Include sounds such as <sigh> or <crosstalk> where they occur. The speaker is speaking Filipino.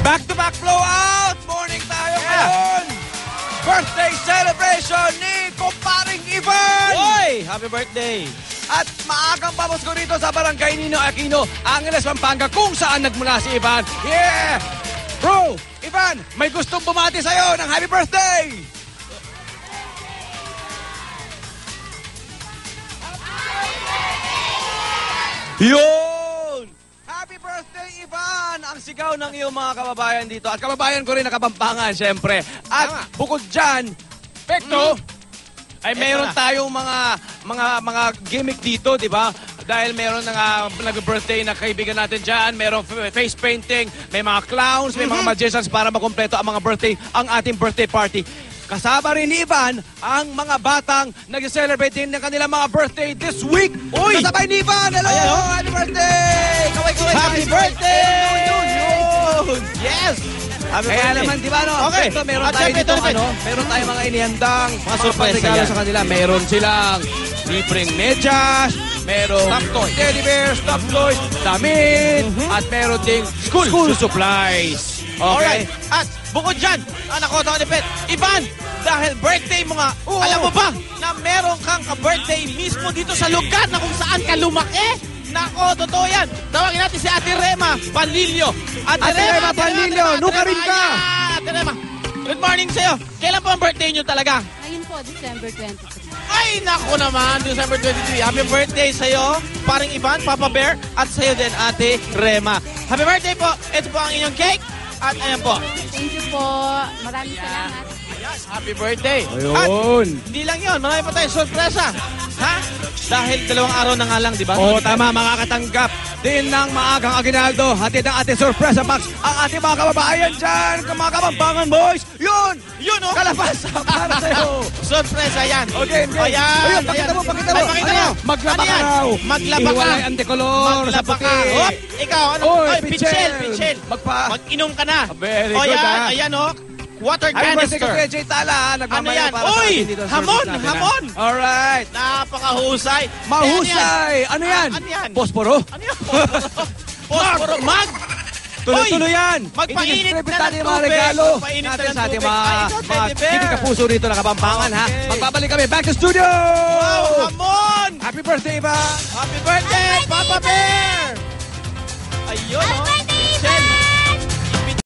Back-to-back -back blowout! Morning tayo yeah. ngayon! Birthday celebration ni Kumparing Ivan! Hoy! Happy birthday! At maagang papasko rito sa Barangay Nino Aquino, Angeles, Pampanga, kung saan nagmula si Ivan. Yeah! Bro, Ivan, may gustong bumati sa'yo ng happy birthday! Happy birthday! Yo! Birthday, Ivan! Ang sigaw ng iyong mga kababayan dito. At kababayan ko rin na Kapampangan, syempre. At bukod dyan, Pekto, ay Eto meron tayong mga mga mga gimmick dito, di ba? Dahil meron na nga nag-birthday na kaibigan natin dyan, merong face painting, may mga clowns, may mga magicians para makompleto ang mga birthday, ang ating birthday party. Kasama rin ni Ivan ang mga batang nag-celebrate din ng kanilang mga birthday this week. Uy! Kasabay ni Ivan! Hello! Yun! Yes! Happy Kaya birthday. naman, di ba, no? Okay. Ito, meron At tayo syempre, dito, ito, ito. ano, meron tayo mga inihandang Mga yan. sa kanila. Meron silang libreng medyas, merong Stop toy. teddy bear, stop toys, damit, at meron ding school, School. supplies. Okay? Alright. At bukod dyan, anak ko, ni Pet, Ivan, dahil birthday mo nga, Oo. alam mo ba na meron kang ka-birthday mismo dito sa lugar na kung saan ka lumaki? Nako, totoo yan. Tawagin natin si Ate Rema Panlilio. Ate Rema Panlilio, Ate nuka Rema, rin ka. Ate Rema. Good morning sa'yo. Kailan po ang birthday nyo talaga? Ngayon po, December 23. Ay, nako naman, December 23. Happy birthday sa'yo, paring Ivan, Papa Bear, at sa'yo din, Ate Rema. Happy birthday po. Ito po ang inyong cake. At ayan po. Thank you po. Maraming salamat. Yes, happy birthday. Ayun. At hindi lang yun, marami pa tayong sorpresa. Ha? Dahil dalawang araw na nga lang, di ba? Oo, tama, makakatanggap din ng maagang aginaldo. Hatid ang ating sorpresa box. Ang ating mga kababayan dyan, mga kabambangan boys. Yun! Yun, oh. Kalabasa <laughs> para sa'yo. Sorpresa yan. Okay, okay. Ayan, Ayun, pakita ayan. mo, pakita mo. Ay, pakita Ano mo. Maglaba Ano ka raw. Maglaba ka. Ihiwalay ang dekolor sa puti. Hop, ikaw, ano? Oy, Oy, pichel. pichel, pichel. Magpa... Mag-inom ka na. Very o good, yan, ha? ayan, oh. Water Happy birthday canister. Kuya Jay Tala. Ano yan? Uy! Hamon! Hamon! Alright. Napakahusay. Mahusay! Ano yan? Ano yan? Posporo? Ano yan? Posporo. Mag! Tuloy-tuloy yan. magpainit na ng tubig. regalo Magpainit na ng sa ating tubig. mga, mga kinig kapuso rito na Kapampangan, ha? Magbabalik kami. Back to studio! Wow, hamon! Happy birthday, Ivan! Happy birthday, Papa Bear!